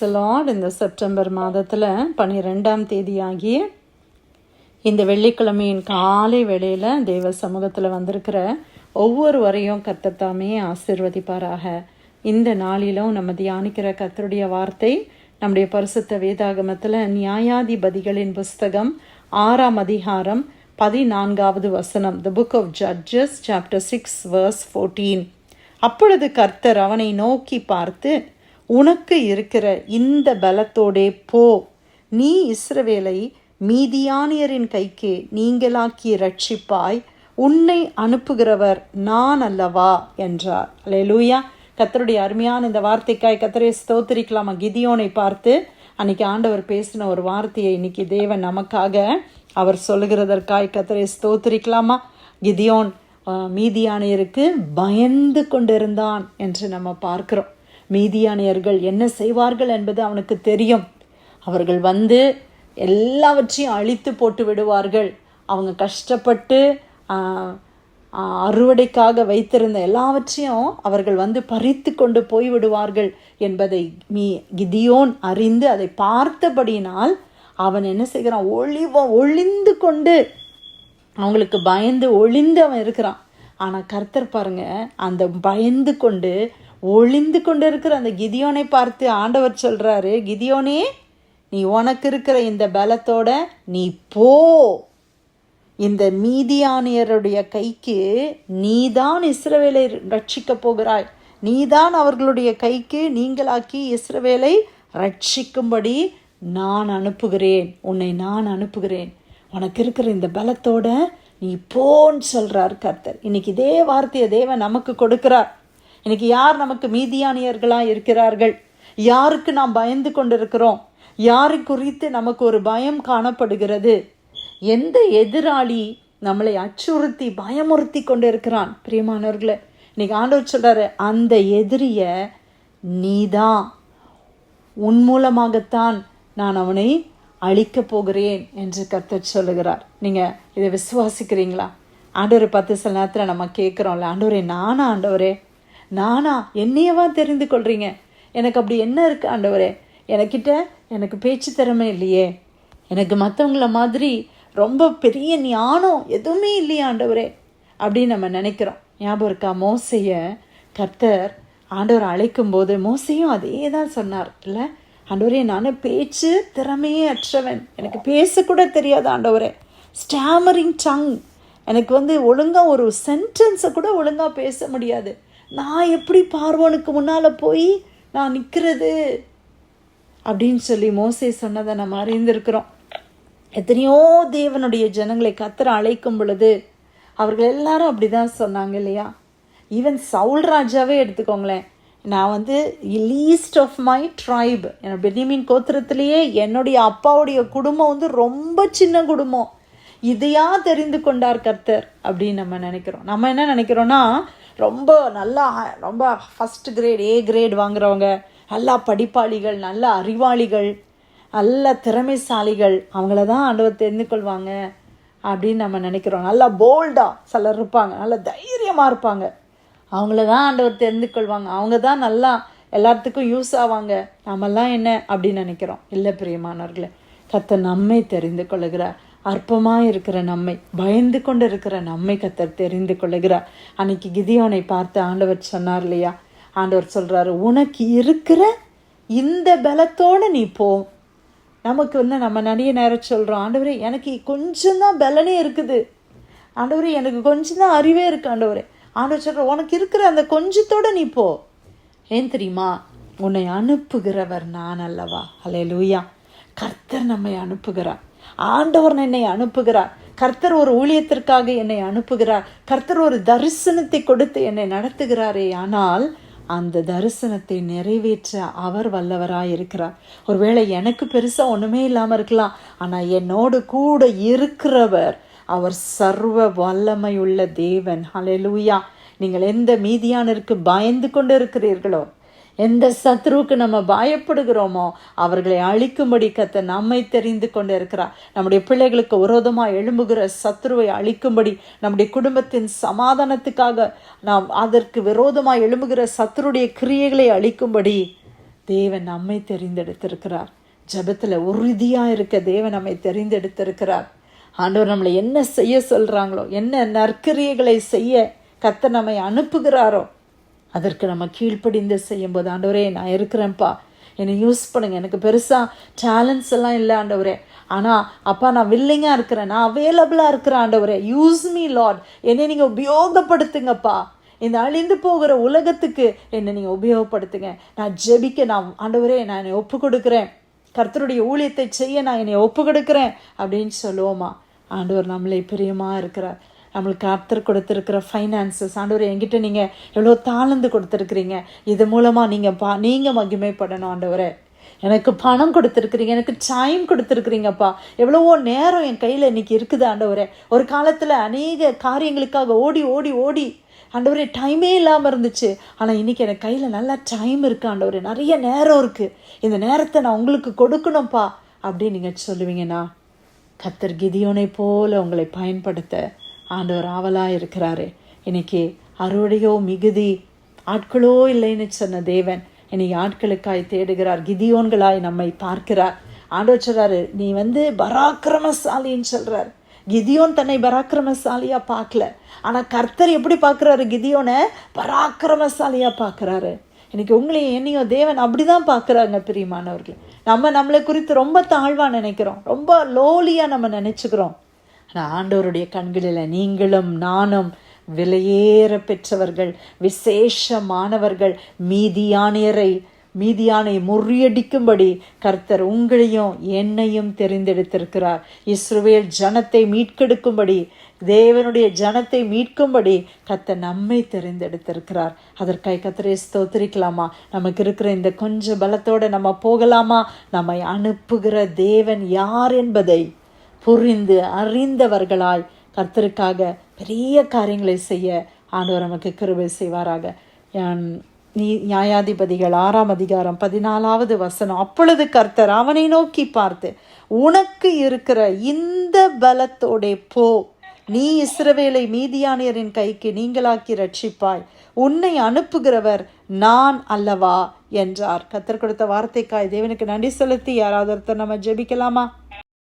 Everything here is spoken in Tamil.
லார்ட் இந்த செப்டம்பர் மாதத்தில் பன்னிரெண்டாம் தேதியாகிய இந்த வெள்ளிக்கிழமையின் காலை வேளையில் தேவ சமூகத்தில் வந்திருக்கிற ஒவ்வொருவரையும் கர்த்தர் தாமே ஆசிர்வதிப்பாராக. இந்த நாளிலும் நம்ம தியானிக்கிற கர்த்தருடைய வார்த்தை நம்முடைய பரிசுத்த வேதாகமத்தில் நியாயாதிபதிகளின் புஸ்தகம் ஆறாம் அதிகாரம் பதினான்காவது வசனம் the book of judges chapter six verse fourteen அப்பொழுது கர்த்தர் அவனை நோக்கி பார்த்து உனக்கு இருக்கிற இந்த பலத்தோடே போ. நீ இஸ்ரவேலை மீதியானியரின் கைக்கு நீங்களாக்கி ரட்சிப்பாய் உன்னை அனுப்புகிறவர் நான் அல்லவா? என்றார். லூயா கத்தருடைய அருமையான இந்த வார்த்தைக்காய் கத்தரை ஸ்தோத்திரிக்கலாமா? கிதியோனை பார்த்து அன்னைக்கு ஆண்டவர் பேசின ஒரு வார்த்தையை இன்னைக்கு தேவன் நமக்காக அவர் சொல்லுகிறதற்காய் கத்தரை ஸ்தோத்திரிக்கலாமா? கிதியோன் மீதியானையருக்கு பயந்து கொண்டிருந்தான் என்று நம்ம பார்க்கிறோம். மீதியானியர்கள் என்ன செய்வார்கள் என்பது அவனுக்கு தெரியும். அவர்கள் வந்து எல்லாவற்றையும் அழித்து போட்டு விடுவார்கள். அவங்க கஷ்டப்பட்டு அறுவடைக்காக வைத்திருந்த எல்லாவற்றையும் அவர்கள் வந்து பறித்து கொண்டு போய் விடுவார்கள் என்பதை மீ கிதியோன் அறிந்து அதை பார்த்தபடியினால் அவன் என்ன செய்கிறான்? ஒளிவ ஒளிந்து கொண்டு அவங்களுக்கு பயந்து ஒளிந்து அவன் இருக்கிறான். ஆனால் கர்த்தர் பாருங்க அந்த பயந்து கொண்டு ஒளிந்து கொண்டு இருக்கிற அந்த கிதியோனை பார்த்து ஆண்டவர் சொல்கிறாரு கிதியோனே நீ உனக்கு இருக்கிற இந்த பலத்தோட நீ போ. இந்த மீதியானியருடைய கைக்கு நீதான் இஸ்ரவேலை ரட்சிக்க போகிறாய். நீதான் அவர்களுடைய கைக்கு நீங்களாக்கி இஸ்ரவேலை ரட்சிக்கும்படி நான் அனுப்புகிறேன். உன்னை நான் அனுப்புகிறேன். உனக்கு இருக்கிற இந்த பலத்தோட நீ போன்னு சொல்கிறார் கர்த்தர். இன்னைக்கு இதே வார்த்தையை தேவன் நமக்கு கொடுக்கிறார். இன்னைக்கு யார் நமக்கு மீதியானியர்களாக இருக்கிறார்கள்? யாருக்கு நாம் பயந்து கொண்டிருக்கிறோம்? யாரை குறித்து நமக்கு ஒரு பயம் காணப்படுகிறது? எந்த எதிராளி நம்மளை அச்சுறுத்தி பயமுறுத்தி கொண்டு இருக்கிறான் பிரியமானவர்களை இன்னைக்கு ஆண்டவர் சொல்கிறாரு அந்த எதிரிய நீதான். உன் மூலமாகத்தான் நான் அவனை அழிக்கப் போகிறேன் என்று கர்த்தர் சொல்லுகிறார். நீங்கள் இதை விசுவாசிக்கிறீங்களா? ஆண்டவரை பார்த்து சில நேரத்தில் நம்ம கேட்குறோம்ல ஆண்டவரே நானா ஆண்டவரே? நானா? என்னையவா தெரிந்து கொள்றீங்க? எனக்கு அப்படி என்ன இருக்கு ஆண்டவரே? எனக்கிட்ட எனக்கு பேச்சு திறமை இல்லையே. எனக்கு மற்றவங்கள மாதிரி ரொம்ப பெரிய ஞானம் எதுவுமே இல்லையே ஆண்டவரே. அப்படின்னு நம்ம நினைக்கிறோம். ஞாபகம் இருக்கா? மோசைய கர்த்தர் ஆண்டவர் அழைக்கும் போது மோசையும் அதே தான் சொன்னார். இல்லை ஆண்டவரே நான் பேச்சு திறமையே அற்றவன் எனக்கு பேசக்கூட தெரியாது ஆண்டவரே. ஸ்டாமரிங் டங் எனக்கு வந்து ஒழுங்காக ஒரு சென்டென்ஸை கூட ஒழுங்காக பேச முடியாது. நான் எப்படி பார்வனுக்கு முன்னால் போய் நான் நிற்கிறது அப்படின்னு சொல்லி மோசை சொன்னதை நம்ம அறிந்திருக்கிறோம். எத்தனையோ தேவனுடைய ஜனங்களை கத்திர அழைக்கும் பொழுது அவர்கள் எல்லாரும் அப்படிதான் சொன்னாங்க இல்லையா? ஈவன் சவுல் ராஜாவே எடுத்துக்கோங்களேன். நான் வந்து least of my tribe Benjamin கோத்திரத்திலேயே என்னுடைய அப்பாவுடைய குடும்பம் வந்து ரொம்ப சின்ன குடும்பம். இதையா தெரிந்து கொண்டார் கர்த்தர் அப்படின்னு நம்ம நினைக்கிறோம். நம்ம என்ன நினைக்கிறோன்னா ரொம்ப நல்லா ரொம்ப ஃபஸ்ட் கிரேட் ஏ கிரேட் வாங்குறவங்க நல்லா படிப்பாளிகள் நல்ல அறிவாளிகள் நல்ல திறமைசாலிகள் அவங்கள தான் ஆண்டவர் தெரிந்து கொள்வாங்க அப்படின்னு நம்ம நினைக்கிறோம். நல்லா போல்டாக சிலர் இருப்பாங்க நல்ல தைரியமாக இருப்பாங்க. அவங்கள தான் ஆண்டவர் தெரிந்து கொள்வாங்க அவங்க தான் நல்லா எல்லாத்துக்கும் யூஸ் ஆவாங்க. நாமெல்லாம் என்ன அப்படின்னு நினைக்கிறோம். இல்லை பிரியமானவர்களே கத்தை நம்மை தெரிந்து கொள்ளுகிறார் அற்பமாக இருக்கிற நம்மை பயந்து கொண்டு இருக்கிற நம்மை கத்தர் தெரிந்து கொள்ளுகிறார். அன்னைக்கு கிதியோனை பார்த்து ஆண்டவர் சொன்னார் இல்லையா? ஆண்டவர் சொல்கிறாரு உனக்கு இருக்கிற இந்த பலத்தோடு நீ போ. நமக்கு வந்து நம்ம நிறைய நேரம் சொல்கிறோம் ஆண்டவரே எனக்கு கொஞ்சம் தான் பலனே இருக்குது. ஆண்டவரே எனக்கு கொஞ்சம் தான் அறிவே இருக்கு ஆண்டவரே. ஆண்டவர் சொல்கிற உனக்கு இருக்கிற அந்த கொஞ்சத்தோட நீ போ. ஏன் தெரியுமா? உன்னை அனுப்புகிறவர் நான் அல்லவா? அலே லூயா கர்த்தர் நம்மை அனுப்புகிறார். ஆண்டவர் என்னை அனுப்புகிறார். கர்த்தர் ஒரு ஊழியத்திற்காக என்னை அனுப்புகிறார். கர்த்தர் ஒரு தரிசனத்தை கொடுத்து என்னை நடத்துகிறாரே ஆனால் அந்த தரிசனத்தை நிறைவேற்ற அவர் வல்லவராக இருக்கிறார். ஒருவேளை எனக்கு பெருசாக ஒன்றுமே இல்லாமல் இருக்கலாம் ஆனால் என்னோடு கூட இருக்கிறவர் அவர் சர்வ வல்லமையுள்ள தேவன். ஹலெலூயா நீங்கள் எந்த மீதியானருக்கு பயந்து கொண்டு இருக்கிறீர்களோ எந்த சத்ருவுக்கு நம்ம பயப்படுகிறோமோ அவர்களை அழிக்கும்படி கத்த நம்மை தெரிந்து கொண்டு இருக்கிறார் நம்முடைய பிள்ளைகளுக்கு விரோதமாக எழும்புகிற சத்ருவை அழிக்கும்படி நம்முடைய குடும்பத்தின் சமாதானத்துக்காக நாம் அதற்கு விரோதமாக எழும்புகிற சத்ருடைய கிரியைகளை அழிக்கும்படி தேவன் நம்மை தெரிந்தெடுத்திருக்கிறார். ஜெபத்தில் உறுதியாக இருக்க தேவன் நம்மை தெரிந்தெடுத்திருக்கிறார். ஆண்டவர் நம்மளை என்ன செய்ய சொல்கிறாங்களோ என்ன நற்கிரியைகளை செய்ய கத்த நம்மை அனுப்புகிறாரோ அதற்கு நம்ம கீழ்ப்படிந்து செய்யும்போது ஆண்டவரே நான் இருக்கிறேன்ப்பா. என்னை யூஸ் பண்ணுங்கள் எனக்கு பெருசாக டேலண்ட்ஸ் எல்லாம் இல்லை ஆண்டவரே. ஆனால் அப்பா நான் வில்லிங்காக இருக்கிறேன். நான் அவைலபிளாக இருக்கிறேன் ஆண்டவரே. யூஸ் மீ லாட் என்னை நீங்கள் உபயோகப்படுத்துங்கப்பா. இந்த அழிந்து போகிற உலகத்துக்கு என்னை நீங்கள் உபயோகப்படுத்துங்க. நான் ஜெபிக்க நான் ஆண்டவரே நான் என்னை ஒப்பு கொடுக்குறேன் கர்த்தருடைய ஊழியத்தை செய்ய நான் என்னை ஒப்பு கொடுக்குறேன் அப்படின்னு சொல்லுவோமா. ஆண்டவர் நம்மளை பிரியமாக இருக்கிறார். நம்மளுக்கு கர்த்தர் கொடுத்துருக்கிற ஃபைனான்சஸ் ஆண்டவர் என்கிட்ட நீங்கள் எவ்வளோ தாளந்து கொடுத்துருக்குறீங்க. இது மூலமாக நீங்கள் பா நீங்கள் மகிமைப்படணும் ஆண்டவரை. எனக்கு பணம் கொடுத்துருக்குறீங்க எனக்கு டைம் கொடுத்துருக்குறீங்கப்பா. எவ்வளவோ நேரம் என் கையில் இன்னைக்கு இருக்குது ஆண்டவரே. ஒரு காலத்தில் அநேக காரியங்களுக்காக ஓடி ஓடி ஓடி ஆண்டவரே டைமே இல்லாமல் இருந்துச்சு. ஆனால் இன்னைக்கு எனக்கு கையில் நல்லா டைம் இருக்குது ஆண்டவரே. நிறைய நேரம் இருக்குது இந்த நேரத்தை நான் உங்களுக்கு கொடுக்கணும்ப்பா அப்படின்னு நீங்கள் சொல்லுவீங்கண்ணா. கத்தர் கிதியோனை போல் உங்களை பயன்படுத்த ஆண்டவர் ஆவலாக இருக்கிறாரு. இன்னைக்கு அறுவடையோ மிகுதி ஆட்களோ இல்லைன்னு சொன்ன தேவன் இன்னைக்கு ஆட்களுக்காய் தேடுகிறார் கிதியோன்களாய் நம்மை பார்க்கிறார். ஆண்டவர் சொல்கிறாரு நீ வந்து பராக்கிரமசாலின்னு சொல்கிறார் கிதியோன் தன்னை பராக்கிரமசாலியாக பார்க்கல. ஆனால் கர்த்தர் எப்படி பார்க்குறாரு? கிதியோனை பராக்கிரமசாலியாக பார்க்குறாரு. இன்னைக்கு உங்களையும் என்னையும் தேவன் அப்படிதான் பார்க்குறாங்க பிரியமானவர்கள். நம்ம நம்மளை குறித்து ரொம்ப தாழ்வாக நினைக்கிறோம். ரொம்ப லோலியாக நம்ம நினச்சிக்கிறோம். ஆண்டவருடைய கண்களில் நீங்களும் நானும் விலையேற பெற்றவர்கள் விசேஷமானவர்கள் மீதியானியரை மீதியானை முறியடிக்கும்படி கர்த்தர் உங்களையும் என்னையும் தெரிந்தெடுத்திருக்கிறார். இஸ்ரவேல் ஜனத்தை மீட்கெடுக்கும்படி தேவனுடைய ஜனத்தை மீட்கும்படி கர்த்தர் நம்மை தெரிந்தெடுத்திருக்கிறார். அதற்காக கத்தரை ஸ்தோத்திரிக்கலாமா? நமக்கு இருக்கிற இந்த கொஞ்சம் பலத்தோடு நம்ம போகலாமா? நம்மை அனுப்புகிற தேவன் யார் என்பதை புரிந்து அறிந்தவர்களாய் கர்த்தருக்காக பெரிய காரியங்களை செய்ய ஆண்டவர் நமக்கு கிருபை செய்வாராக. நீ நியாயாதிபதிகள் ஆறாம் அதிகாரம் பதினாலாவது வசனம். அப்பொழுது கர்த்தர் அவனை நோக்கி பார்த்து உனக்கு இருக்கிற இந்த பலத்தோடே போ. நீ இஸ்ரவேலை மீதியானியரின் கைக்கு நீங்களாக்கி ரட்சிப்பாய் உன்னை அனுப்புகிறவர் நான் அல்லவா? என்றார். கத்தர் கொடுத்த வார்த்தைக்காய் தேவனுக்கு நன்றி செலுத்தி யாராவது ஒருத்தர் நம்ம ஜெபிக்கலாமா?